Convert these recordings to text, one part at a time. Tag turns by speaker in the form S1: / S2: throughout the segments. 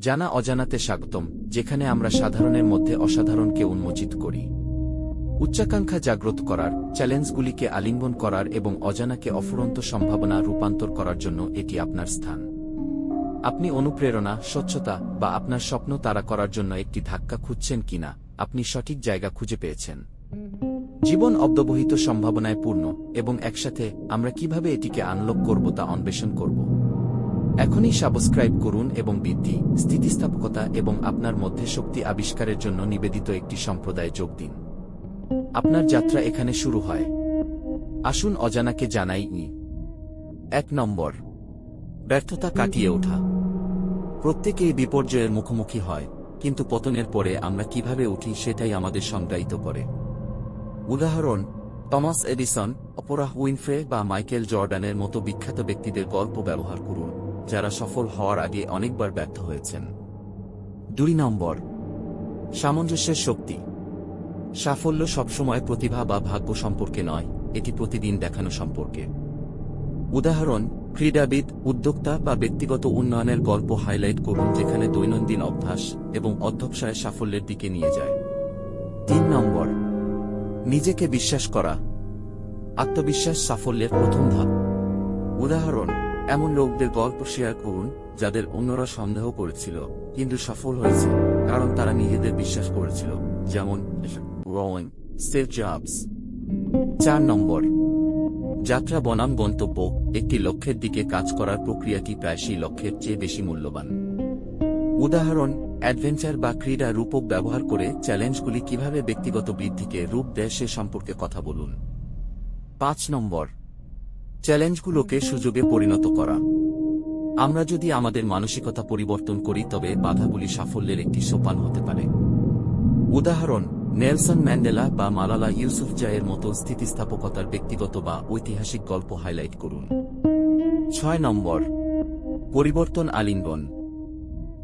S1: জানা অজানাতে স্বাগতম, যেখানে আমরা সাধারণের মধ্যে অসাধারণকে উন্মোচিত করি। উচ্চাকাঙ্ক্ষা জাগ্রত করার, চ্যালেঞ্জগুলিকে আলিঙ্গন করার এবং অজানাকে অফুরন্ত সম্ভাবনা রূপান্তর করার জন্য এটি আপনার স্থান। আপনি অনুপ্রেরণা, স্বচ্ছতা বা আপনার স্বপ্ন তারা করার জন্য একটি ধাক্কা খুঁজছেন কিনা, আপনি সঠিক জায়গা খুঁজে পেয়েছেন। জীবন অব্যবহিত সম্ভাবনায় পূর্ণ এবং একসাথে আমরা কীভাবে এটিকে আনলক করব তা অন্বেষণ করব। এখনই সাবস্ক্রাইব করুন এবং বৃদ্ধি, স্থিতিস্থাপকতা এবং আপনার মধ্যে শক্তি আবিষ্কারের জন্য নিবেদিত একটি সম্প্রদায় যোগ দিন। আপনার যাত্রা এখানে শুরু হয়। আসুন অজানাকে জানাই এক নম্বর। ব্যর্থতা কাটিয়ে ওঠা। প্রত্যেকেই বিপর্যয়ের মুখোমুখি হয়, কিন্তু পতনের পরে আমরা কীভাবে উঠি সেটাই আমাদের সংজ্ঞায়িত করে। উদাহরণ, টমাস এডিসন, অপরাহ উইনফ্রে বা মাইকেল জর্ডানের মতো বিখ্যাত ব্যক্তিদের গল্প ব্যবহার করুন। যারা সফল হওয়ার আগে অনেকবার ব্যর্থ হয়েছেন। দুই নম্বর, সামঞ্জস্যের শক্তি। সাফল্য সবসময় প্রতিভা বা ভাগ্য সম্পর্কে নয়, এটি প্রতিদিন দেখানো সম্পর্কে। উদাহরণ, ক্রীড়াবিদ, উদ্যোক্তা বা ব্যক্তিগত উন্নয়নের গল্প হাইলাইট করুন যেখানে দৈনন্দিন অভ্যাস এবং অধ্যবসায় সাফল্যের দিকে নিয়ে যায়। তিন নম্বর, নিজেকে বিশ্বাস করা। আত্মবিশ্বাস সাফল্যের প্রথম ধাপ। উদাহরণ এমন লোকদের গল্প শেয়ার করুন, যাদের অন্যরা সন্দেহ করেছিল, কিন্তু সফল হয়েছে, কারণ তারা নিজেদের বিশ্বাস করেছিল, যেমন রোয়েন স্টিভ জবস চার নম্বর। যাত্রা বনাম গন্তব্য, একটি লক্ষ্যের দিকে কাজ করার প্রক্রিয়াটি প্রায় সেই লক্ষ্যের চেয়ে বেশি মূল্যবান? উদাহরণ, অ্যাডভেঞ্চার বা ক্রীড়া রূপক ব্যবহার করে চ্যালেঞ্জগুলি কীভাবে ব্যক্তিগত বৃদ্ধিকে রূপ দেয় সে সম্পর্কে কথা বলুন। পাঁচ নম্বর। চ্যালেঞ্জগুলোকে সুযোগে পরিণত করা। আমরা যদি আমাদের মানসিকতা পরিবর্তন করি, তবে বাধাগুলি সাফল্যের একটি সোপান হতে পারে। উদাহরণ, নেলসন ম্যান্ডেলা বা মালালা ইউসুফ ইউসুফজায়ের মতো স্থিতিস্থাপকতার ব্যক্তিগত বা ঐতিহাসিক গল্প হাইলাইট করুন। ছয় নম্বর, পরিবর্তন আলিঙ্গন।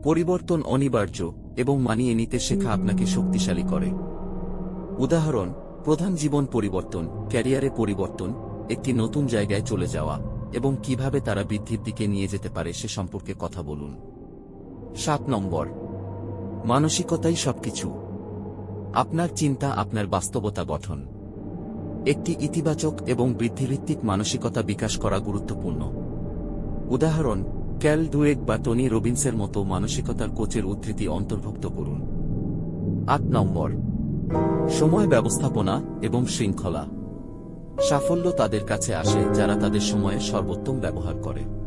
S1: পরিবর্তন অনিবার্য এবং মানিয়ে নিতে শেখা আপনাকে শক্তিশালী করে। উদাহরণ, প্রধান জীবন পরিবর্তন, ক্যারিয়ারে পরিবর্তন একটি নতুন জায়গায় চলে যাওয়া এবং কীভাবে তারা বৃদ্ধির দিকে নিয়ে যেতে পারে সে সম্পর্কে কথা বলুন। সাত নম্বর। মানসিকতাই সবকিছু। আপনার চিন্তা, আপনার বাস্তবতা গঠন। একটি ইতিবাচক এবং বৃদ্ধিভিত্তিক মানসিকতা বিকাশ করা গুরুত্বপূর্ণ। উদাহরণ, ক্যাল ডুয়েক বা টনি রবিন্সের মতো মানসিকতার কোচের উদ্ধৃতি অন্তর্ভুক্ত করুন। আট নম্বর। সময় ব্যবস্থাপনা এবং শৃঙ্খলা। সাফল্য তাদের কাছে আসে যারা তাদের সময়ের সর্বোত্তম ব্যবহার করে।